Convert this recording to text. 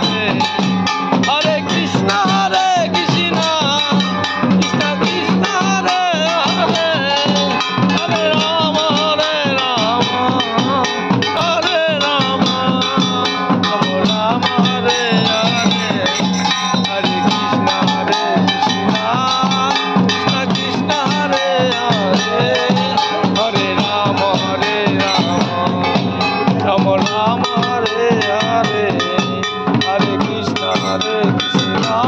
যাবে कृष्णा